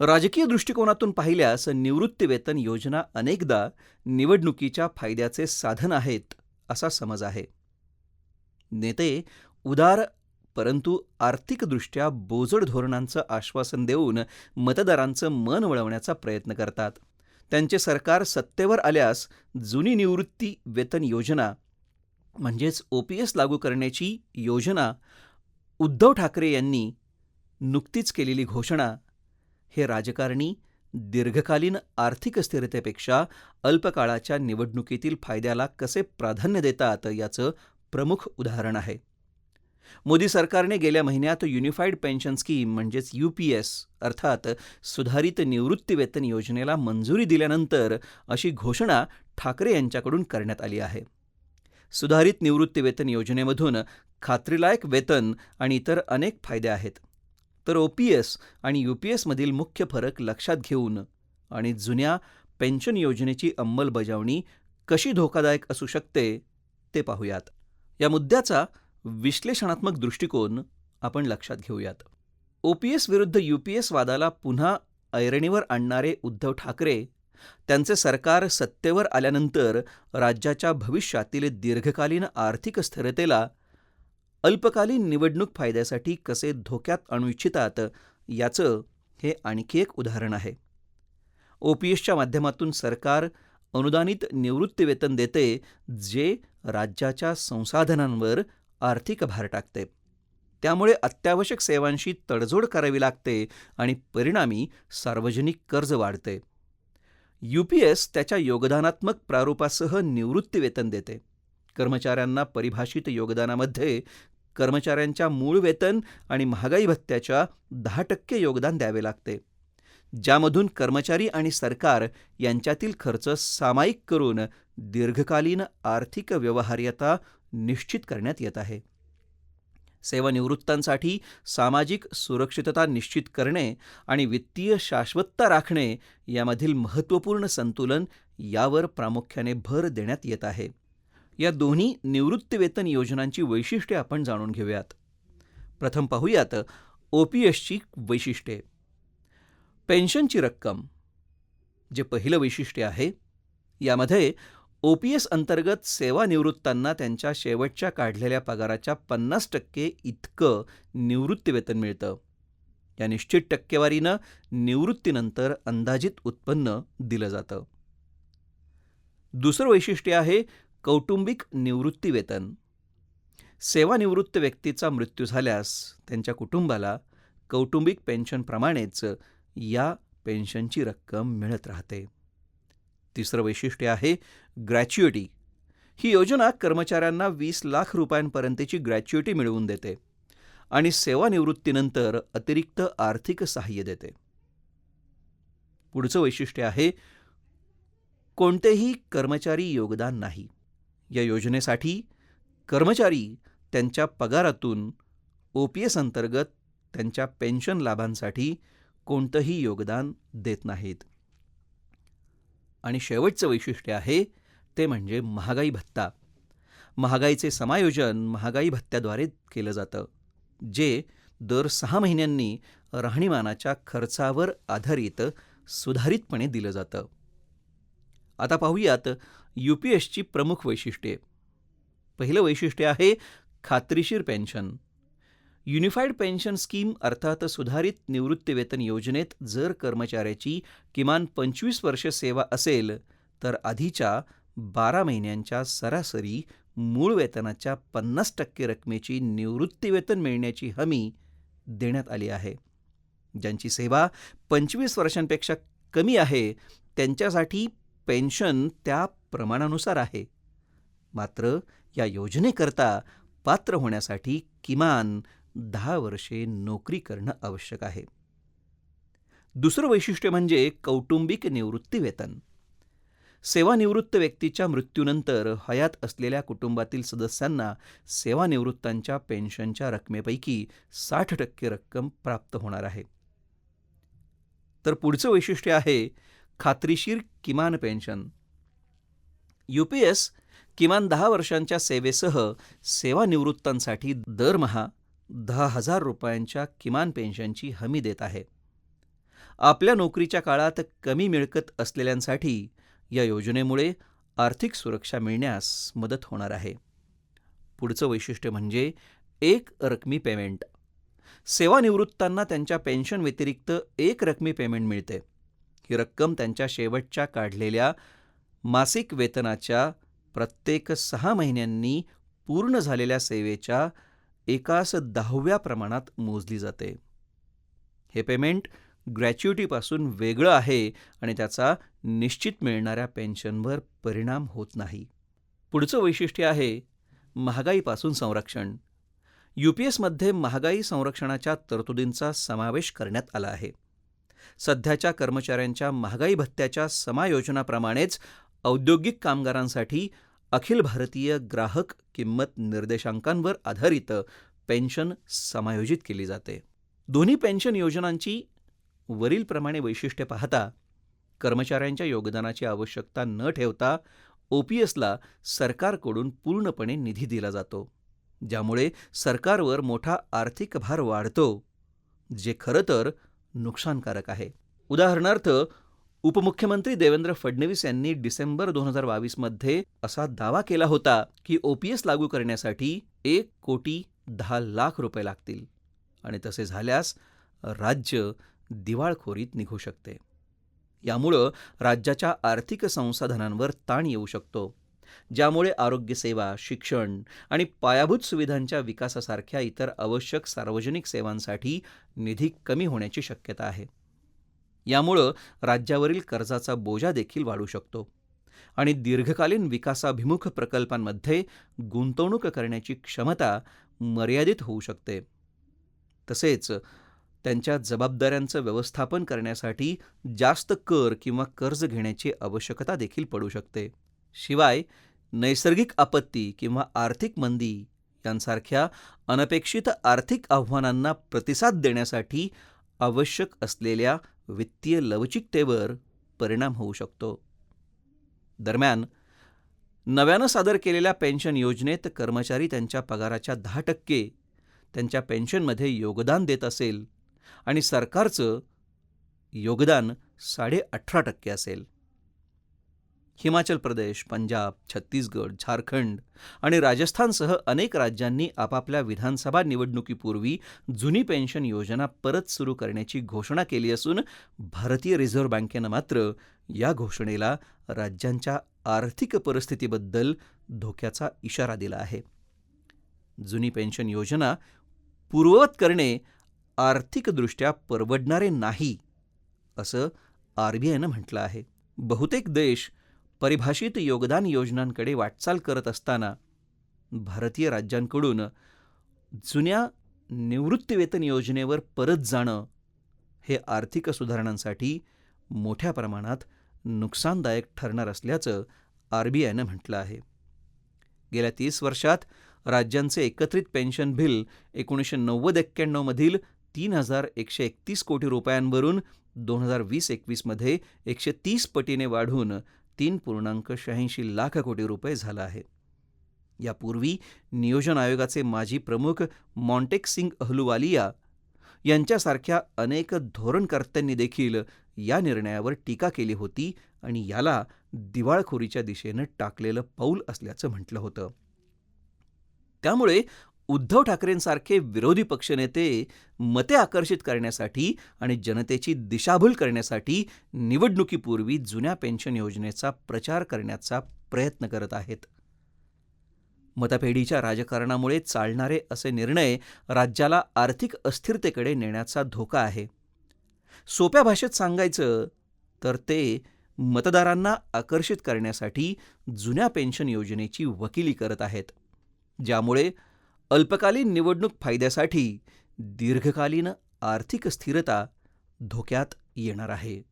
राजकीय दृष्टिकोनातून पाहिल्यास निवृत्तीवेतन योजना अनेकदा निवडणुकीच्या फायद्याचे साधन आहेत असा समज आहे. नेते उदार परंतु आर्थिकदृष्ट्या बोजड धोरणांचं आश्वासन देऊन मतदारांचं मन वळवण्याचा प्रयत्न करतात. त्यांचे सरकार सत्तेवर आल्यास जुनी निवृत्ती वेतन योजना म्हणजेच ओ पी एस लागू करण्याची योजना उद्धव ठाकरे यांनी नुकतीच केलेली घोषणा हे राजकारणी दीर्घकालीन आर्थिक स्थिरतेपेक्षा अल्पकाळाच्या निवडणुकीतील फायद्याला कसे प्राधान्य देतात याचं प्रमुख उदाहरण आहे. मोदी सरकारने गेल्या महिन्यात युनिफाईड पेन्शन स्कीम म्हणजेच यू पी एस अर्थात सुधारित निवृत्तीवेतन योजनेला मंजुरी दिल्यानंतर अशी घोषणा ठाकरे यांच्याकडून करण्यात आली आहे. सुधारित निवृत्तीवेतन योजनेमधून खात्रीलायक वेतन आणि इतर अनेक फायदे आहेत. तर ओ पी एस आणि यू पी एसमधील मुख्य फरक लक्षात घेऊन आणि जुन्या पेन्शन योजनेची अंमलबजावणी कशी धोकादायक असू शकते ते पाहूयात. या मुद्द्याचा विश्लेषणात्मक दृष्टिकोन आपण लक्षात घेऊयात. ओ पी एस विरुद्ध यू पी एस वादाला पुन्हा ऐरणीवर आणणारे उद्धव ठाकरे त्यांचे सरकार सत्तेवर आल्यानंतर राज्याच्या भविष्यातील दीर्घकालीन आर्थिक स्थिरतेला अल्पकालीन निवडणूक फायद्यासाठी कसे धोक्यात आणू इच्छितात याचं हे आणखी एक उदाहरण आहे. ओपीएसच्या माध्यमातून सरकार अनुदानित निवृत्तीवेतन देते जे राज्याच्या संसाधनांवर आर्थिक भार टाकते. त्यामुळे अत्यावश्यक सेवांशी तडजोड करावी लागते आणि परिणामी सार्वजनिक कर्ज वाढते. यू पी एस त्याच्या योगदानात्मक प्रारूपासह निवृत्तीवेतन देते. कर्मचाऱ्यांना परिभाषित योगदानामध्ये कर्मचाऱ्यांच्या मूळ वेतन आणि महागाई भत्त्याच्या दहा टक्के योगदान द्यावे लागते. ज्यामधून कर्मचारी आणि सरकार यांच्यातील खर्च सामायिक करून दीर्घकालीन आर्थिक व्यवहार्यता निश्चित करण्यात येत आहे. सेवानिवृत्तांसाठी सामाजिक सुरक्षितता निश्चित करणे आणि वित्तीय शाश्वतता राखणे यामधील महत्त्वपूर्ण संतुलन यावर प्रामुख्याने भर देण्यात येत आहे. या दोन्ही निवृत्तीवेतन योजनांची वैशिष्ट्ये आपण जाणून घेऊयात. प्रथम पाहूयात ओ पी एसची वैशिष्ट्ये. पेन्शनची रक्कम जे पहिलं वैशिष्ट्य आहे यामध्ये ओ पी एस अंतर्गत सेवानिवृत्तांना त्यांच्या शेवटच्या काढलेल्या पगाराच्या पन्नास टक्के इतकं निवृत्तीवेतन मिळतं. या निश्चित टक्केवारीनं निवृत्तीनंतर अंदाजित उत्पन्न दिलं जातं. दुसरं वैशिष्ट्य आहे कौटुंबिक निवृत्तीवेतन. सेवानिवृत्त व्यक्तीचा मृत्यू झाल्यास त्यांच्या कुटुंबाला कौटुंबिक पेन्शनप्रमाणेच या पेन्शनची रक्कम मिळत राहते. तिसरं वैशिष्ट्य आहे ग्रॅच्युएटी ही योजना कर्मचाऱ्यांना वीस लाख रुपयांपर्यंतची ग्रॅच्युएटी मिळवून देते आणि सेवानिवृत्तीनंतर अतिरिक्त आर्थिक सहाय्य देते. पुढचं वैशिष्ट्य आहे कोणतेही कर्मचारी योगदान नाही. या योजनेसाठी कर्मचारी त्यांच्या पगारातून ओ पी एस अंतर्गत त्यांच्या पेन्शन लाभांसाठी कोणतंही योगदान देत नाहीत. आणि शेवटचं वैशिष्ट्य आहे ते म्हणजे महागाई भत्ता. महागाईचे समायोजन महागाई भत्त्याद्वारे केलं जातं जे दर सहा महिन्यांनी राहणीमानाच्या खर्चावर आधारित सुधारितपणे दिलं जातं. आता पाहूयात यू पी एसची प्रमुख वैशिष्ट्ये. पहिलं वैशिष्ट्य आहे खात्रीशीर पेन्शन. युनिफाईड पेन्शन स्कीम अर्थात सुधारित निवृत्तीवेतन योजनेत जर कर्मचाऱ्याची किमान पंचवीस वर्ष सेवा असेल तर आधीच्या बारा महिन्यांच्या सरासरी मूळ वेतनाच्या पन्नास टक्के रकमेची निवृत्तीवेतन मिळण्याची हमी देण्यात आली आहे. ज्यांची सेवा पंचवीस वर्षांपेक्षा कमी आहे त्यांच्यासाठी पेन्शन त्या प्रमाणानुसार आहे. मात्र या योजनेकरता पात्र होण्यासाठी किमान दहा वर्षे नोकरी करणं आवश्यक आहे. दुसरं वैशिष्ट्य म्हणजे कौटुंबिक निवृत्तीवेतन. सेवानिवृत्त व्यक्तीच्या मृत्यूनंतर हयात असलेल्या कुटुंबातील सदस्यांना सेवानिवृत्तांच्या पेन्शनच्या रकमेपैकी साठ टक्के रक्कम प्राप्त होणार आहे. तर पुढचं वैशिष्ट्य आहे खात्रीशीर किमान पेन्शन. यू पी एस किमान दहा वर्षांच्या सेवेसह सेवानिवृत्तांसाठी दरमहा दहा हजार रुपयांच्या किमान पेन्शनची हमी देत आहे. आपल्या नोकरीच्या काळात कमी मिळकत असलेल्यांसाठी या योजनेमुळे आर्थिक सुरक्षा मिळण्यास मदत होणार आहे. पुढचं वैशिष्ट्य म्हणजे एक रकमी पेमेंट. सेवानिवृत्तांना त्यांच्या पेन्शन व्यतिरिक्त एक रकमी पेमेंट मिळते. ही रक्कम त्यांच्या शेवटच्या काढलेल्या मासिक वेतनाच्या प्रत्येक सहा महिन्यांनी पूर्ण झालेल्या सेवेच्या एकास दहाव्या प्रमाणात मोजली जाते. हे पेमेंट ग्रॅच्युटीपासून वेगळं आहे आणि त्याचा निश्चित मिळणाऱ्या पेन्शनवर परिणाम होत नाही. पुढचं वैशिष्ट्य आहे महागाईपासून संरक्षण. यू पी एसमध्ये महागाई संरक्षणाच्या तरतुदींचा समावेश करण्यात आला आहे. सध्याच्या कर्मचाऱ्यांच्या महागाई भत्त्याच्या समायोजनाप्रमाणेच औद्योगिक कामगारांसाठी अखिल भारतीय ग्राहक किंमत निर्देशांकांवर आधारित पेन्शन समायोजित केली जाते. दोन्ही पेन्शन योजनांची वरीलप्रमाणे वैशिष्ट्ये पाहता कर्मचाऱ्यांच्या योगदानाची आवश्यकता न ठेवता ओ पी एसला सरकारकडून पूर्णपणे निधी दिला जातो ज्यामुळे सरकारवर मोठा आर्थिक भार वाढतो जे खरं तर नुकसानकारक आहे. उदाहरणार्थ उपमुख्यमंत्री देवेंद्र फडणवीस यांनी डिसेंबर दोन हजार बावीसमध्ये असा दावा केला होता की ओपीएस लागू करण्यासाठी एक कोटी दहा लाख रुपये लागतील आणि तसे झाल्यास राज्य दिवाळखोरीत निघू शकते. यामुळं राज्याच्या आर्थिक संसाधनांवर ताण येऊ शकतो. ज्यामुळे आरोग्यसेवा शिक्षण आणि पायाभूत सुविधांच्या विकासासारख्या इतर आवश्यक सार्वजनिक सेवांसाठी निधी कमी होण्याची शक्यता आहे. यामुळं राज्यावरील कर्जाचा बोजा देखील वाढू शकतो आणि दीर्घकालीन विकासाभिमुख प्रकल्पांमध्ये गुंतवणूक करण्याची क्षमता मर्यादित होऊ शकते. तसेच त्यांच्या जबाबदाऱ्यांचं व्यवस्थापन करण्यासाठी जास्त कर किंवा कर्ज घेण्याची आवश्यकता देखील पडू शकते. शिवाय नैसर्गिक आपत्ती किंवा आर्थिक मंदी यांसारख्या अनपेक्षित आर्थिक आव्हानांना प्रतिसाद देण्यासाठी आवश्यक असलेल्या वित्तीय लवचिकतेवर परिणाम होऊ शकतो. दरम्यान नव्यानं सादर केलेल्या पेन्शन योजनेत कर्मचारी त्यांच्या पगाराच्या दहा टक्के त्यांच्या पेन्शनमध्ये योगदान देत असेल आणि सरकारचं योगदान साडे अठरा टक्के असेल. हिमाचल प्रदेश पंजाब छत्तीसगड झारखंड आणि राजस्थानसह अनेक राज्यांनी आपापल्या विधानसभा निवडणुकीपूर्वी जुनी पेन्शन योजना परत सुरू करण्याची घोषणा केली असून भारतीय रिझर्व्ह बँकेनं मात्र या घोषणेला राज्यांच्या आर्थिक परिस्थितीबद्दल धोक्याचा इशारा दिला आहे. जुनी पेन्शन योजना पूर्ववत करणे आर्थिकदृष्ट्या परवडणारे नाही असं आर बी आयनं म्हटलं आहे. बहुतेक देश परिभाषित योगदान योजनांकडे वाटचाल करत असताना भारतीय राज्यांकडून जुन्या निवृत्तीवेतन योजनेवर परत जाणं हे आर्थिक सुधारणांसाठी मोठ्या प्रमाणात नुकसानदायक ठरणार असल्याचं आर बी आयनं म्हटलं आहे. गेल्या तीस वर्षात राज्यांचे एकत्रित पेन्शन बिल एकोणीसशे नव्वद एक्क्याण्णवमधील तीन हजार एकशे एकतीस कोटी रुपयांवरून दोन हजार वीस एकवीसमध्ये एकशे तीस पटीने वाढून तीन पूर्णांक शहाऐंशी लाख कोटी रुपये झाला आहे. यापूर्वी नियोजन आयोगाचे माजी प्रमुख मॉन्टेक सिंग अहलुवालिया यांच्यासारख्या अनेक धोरणकर्त्यांनी देखील या निर्णयावर टीका केली होती आणि याला दिवाळखोरीच्या दिशेनं टाकलेलं पाऊल असल्याचं म्हटलं होतं. त्यामुळे उद्धव ठाकरेंसारखे विरोधी पक्षनेते मते आकर्षित करण्यासाठी आणि जनतेची दिशाभूल करण्यासाठी निवडणुकीपूर्वी जुन्या पेन्शन योजनेचा प्रचार करण्याचा प्रयत्न करत आहेत. मतपेढीच्या राजकारणामुळे चालणारे असे निर्णय राज्याला आर्थिक अस्थिरतेकडे नेण्याचा धोका आहे. सोप्या भाषेत सांगायचं तर ते मतदारांना आकर्षित करण्यासाठी जुन्या पेन्शन योजनेची वकिली करत आहेत. ज्यामुळे अल्पकालीन निवडणूक फायद्यासाठी दीर्घकालीन आर्थिक स्थिरता धोक्यात येणार आहे.